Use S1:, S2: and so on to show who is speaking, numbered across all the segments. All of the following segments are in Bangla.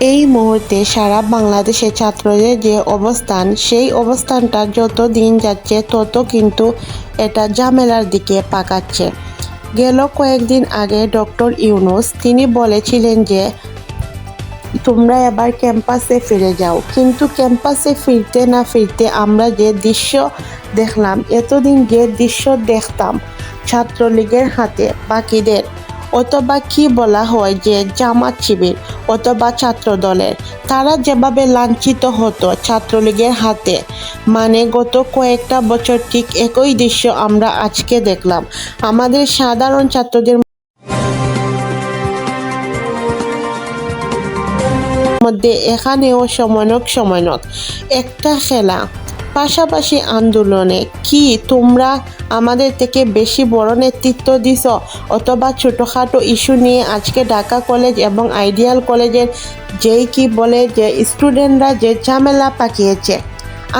S1: এই মুহূর্তে সারা বাংলাদেশে ছাত্রদের যে অবস্থান, সেই অবস্থানটা যত দিন যাচ্ছে তত কিন্তু এটা ঝামেলার দিকে পাকাচ্ছে। গেল কয়েকদিন আগে ডক্টর ইউনুস, তিনি বলেছিলেন যে, তোমরা এবার ক্যাম্পাসে ফিরে যাও। কিন্তু ক্যাম্পাসে ফিরতে না ফিরতে আমরা যে দৃশ্য দেখলাম, এতদিন যে দৃশ্য দেখতাম ছাত্রলীগের হাতে, বাকিদের অথবা কি বলা হয় যে জামাত শিবির অথবা ছাত্র দলের তারা যেভাবে লাঞ্ছিত হতো ছাত্রলীগের হাতে। মানে গত কয়েকটা বছর ঠিক একই দৃশ্য আমরা আজকে দেখলাম। আমাদের সাধারণ ছাত্রদের মধ্যে এখানেও সমনক সমনক। একটা খেলা পাশাপাশি আন্দোলনে কি তোমরা আমাদের থেকে বেশি বড় নেতৃত্ব দিছ? অথবা ছোটোখাটো ইস্যু নিয়ে আজকে ঢাকা কলেজ এবং আইডিয়াল কলেজের যেই কি বলে যে স্টুডেন্টরা যে ঝামেলা পাকিয়েছে,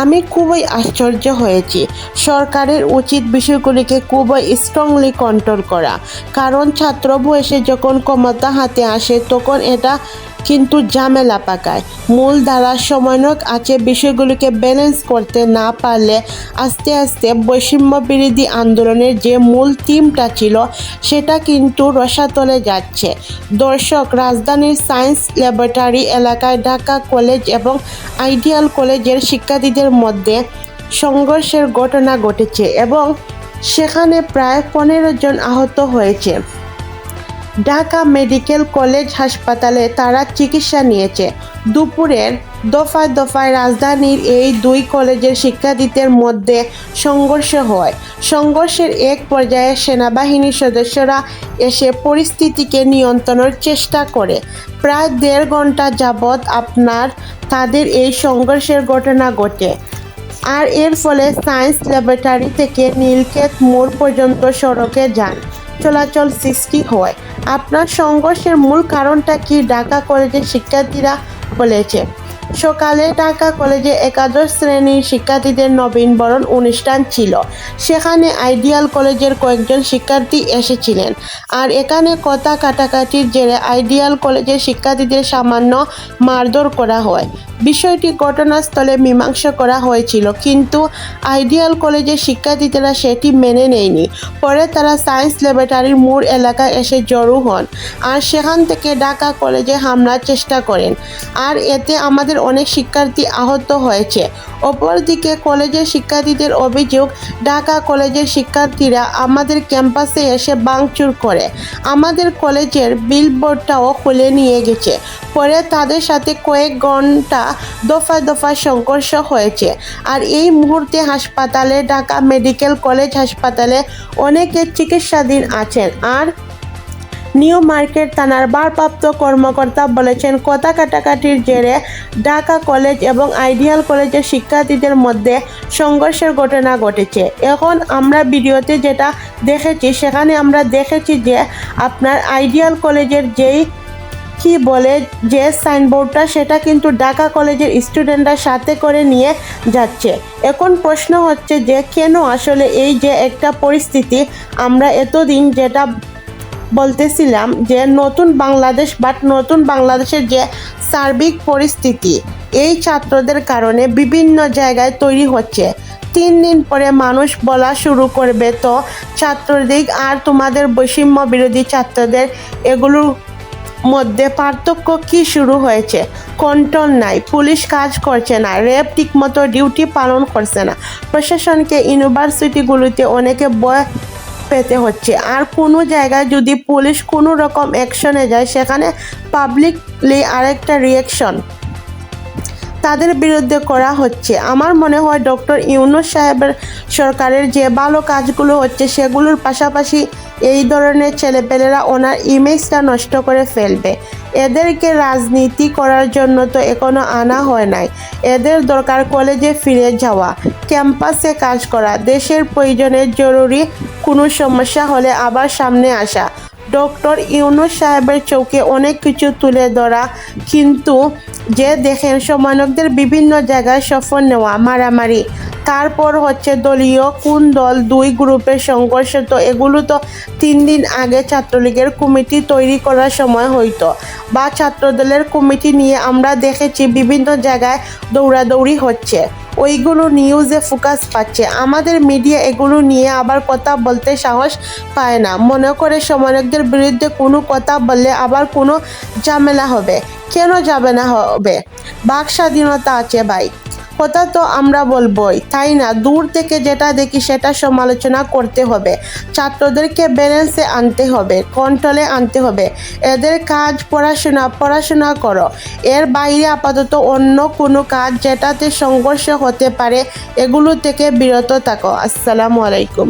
S1: আমি খুবই আশ্চর্য হয়েছি। সরকারের উচিত বিষয়গুলিকে খুবই স্ট্রংলি কন্ট্রোল করা। কারণ ছাত্র বয়সে যখন ক্ষমতা হাতে আসে, তখন এটা কিন্তু ঝামেলা পাকায়। মূল ধারা সমন্বয়ক আছে বিষয়গুলিকে ব্যালেন্স করতে না পারলে আস্তে আস্তে বৈষম্য বিরোধী আন্দোলনের যে মূল থিমটা ছিল, সেটা কিন্তু রসাতলে যাচ্ছে। দর্শক, রাজধানীর সায়েন্স ল্যাবরেটরি এলাকায় ঢাকা কলেজ এবং আইডিয়াল কলেজের শিক্ষার্থীদের মধ্যে সংঘর্ষের ঘটনা ঘটেছে এবং সেখানে প্রায় পনেরো জন আহত হয়েছে। ঢাকা মেডিকেল কলেজ হাসপাতালে তারা চিকিৎসা নিয়েছে। দুপুরের দফায় দফায় রাজধানীর এই দুই কলেজের শিক্ষার্থীদের মধ্যে সংঘর্ষ হয়। সংঘর্ষের এক পর্যায়ে সেনাবাহিনীর সদস্যরা এসে পরিস্থিতিকে নিয়ন্ত্রণের চেষ্টা করে। প্রায় দেড় ঘণ্টা যাবৎ আপনার তাদের এই সংঘর্ষের ঘটনা ঘটে। আর এর ফলে সায়েন্স ল্যাবরেটরি থেকে নীলক্ষেত মোড় পর্যন্ত সড়কে যান। চলাচল সৃষ্টি হয়। আপনার সংঘর্ষের মূল কারণটা কি? ঢাকা কলেজের শিক্ষার্থীরা বলেছে। সকালে ঢাকা কলেজে একাদশ শ্রেণির শিক্ষার্থীদের নবীনবরণ অনুষ্ঠান ছিল। সেখানে আইডিয়াল কলেজের কয়েকজন শিক্ষার্থী এসেছিলেন। আর এখানে কথা কাটাকাটির জেরে আইডিয়াল কলেজের শিক্ষার্থীদের সামান্য মারধর করা হয়। বিষয়টি ঘটনাস্থলে মীমাংসা করা হয়েছিল, কিন্তু আইডিয়াল কলেজের শিক্ষার্থীরা সেটি মেনে নেয়নি। পরে তারা সায়েন্স ল্যাবরেটরির মূল এলাকায় এসে জড়ো হন আর সেখান থেকে ঢাকা কলেজে হামলার চেষ্টা করেন। আর এতে আমাদের অনেক শিক্ষার্থী আহত হয়েছে। অপরদিকে কলেজের শিক্ষার্থীদের অভিযোগ, ঢাকা কলেজের শিক্ষার্থীরা আমাদের ক্যাম্পাসে এসে বাংচুর করে। আমাদের কলেজের বিলবোর্ডটাও খুলে নিয়ে গেছে। পরে তাদের সাথে কয়েক ঘণ্টা দফায় দফায় সংঘর্ষ হয়েছে। আর এই মুহূর্তে হাসপাতালে, ঢাকা মেডিকেল কলেজ হাসপাতালে অনেকে চিকিৎসাধীন আছেন। আর নিউ মার্কেট থানার ভারপ্রাপ্ত কর্মকর্তা বলেছেন, কথা কাটাকাটির জেরে ঢাকা কলেজ এবং আইডিয়াল কলেজের শিক্ষার্থীদের মধ্যে সংঘর্ষের ঘটনা ঘটেছে। এখন আমরা ভিডিওতে যেটা দেখেছি, সেখানে আমরা দেখেছি যে আপনার আইডিয়াল কলেজের যেই কি বলে যে সাইনবোর্ডটা সেটা কিন্তু ঢাকা কলেজের স্টুডেন্টরা সাথে করে নিয়ে যাচ্ছে। এখন প্রশ্ন হচ্ছে যে কেন আসলে এই যে একটা পরিস্থিতি, আমরা এতদিন যেটা বলতেছিলাম যে নতুন বাংলাদেশ বাট নতুন বাংলাদেশের যে সার্বিক পরিস্থিতি, এই ছাত্রদের কারণে বিভিন্ন জায়গায় তৈরি হচ্ছে। তিন দিন পরে মানুষ বলা শুরু করবে, তো ছাত্রদিক আর তোমাদের বৈষম্য বিরোধী ছাত্রদের এগুলোর মধ্যে পার্থক্য কি শুরু হয়েছে? কন্ট্রোল নাই, পুলিশ কাজ করছে না, র্যাব ঠিকমতো ডিউটি পালন করছে না। প্রশাসনকে ইউনিভার্সিটিগুলোতে অনেকে বয় পেতে হচ্ছে। আর কোনো জায়গায় যদি পুলিশ কোনো রকম অ্যাকশনে যায়, সেখানে পাবলিকলি আরেকটা রিয়াকশন তাদের বিরুদ্ধে করা হচ্ছে। আমার মনে হয় ডক্টর ইউনুস সাহেবের সরকারের যে ভালো কাজগুলো হচ্ছে, সেগুলোর পাশাপাশি এই ধরনের ছেলেপেলেরা ওনার ইমেজটা নষ্ট করে ফেলবে। এদেরকে রাজনীতি করার জন্য তো এখনও আনা হয় নাই। এদের দরকার কলেজে ফিরে যাওয়া ক্যাম্পাসে কাজ করা, দেশের প্রয়োজনে জরুরি কোনো সমস্যা হলে আবার সামনে আসা। ডক্টর ইউনুস সাহেবের চৌকে অনেক কিছু তুলে ধরা, কিন্তু যে দেখেন সমন্বয়কদের বিভিন্ন জায়গায় সফর নেওয়া, মারামারি। তারপর হচ্ছে দলীয় কোন দল, দুই গ্রুপের সংঘর্ষ তো এগুলো তো তিন দিন আগে ছাত্রলীগের কমিটি তৈরি করার সময় হইতো। বা ছাত্রদলের কমিটি নিয়ে আমরা দেখেছি বিভিন্ন জায়গায় দৌড়াদৌড়ি হচ্ছে। ওইগুলো নিউজে ফোকাস পাচ্ছে। আমাদের মিডিয়া এগুলো নিয়ে আবার কথা বলতে সাহস পায় না। মনে করে সমন্বয়কদের বিরুদ্ধে কোনো কথা বললে আবার কোনো ঝামেলা হবে। কেন যাবে না হবে? বাক স্বাধীনতা আছে ভাই। কথা তো আমরা বলবই, তাই না? দূর থেকে যেটা দেখি সেটা সমালোচনা করতে হবে। ছাত্রদেরকে ব্যালেন্সে আনতে হবে কন্ট্রোলে আনতে হবে। এদের কাজ পড়াশোনা পড়াশোনা করো। এর বাইরে আপাতত অন্য কোনো কাজ যেটাতে সংঘর্ষ হতে পারে, এগুলো থেকে বিরত থাকো। আসসালামু আলাইকুম।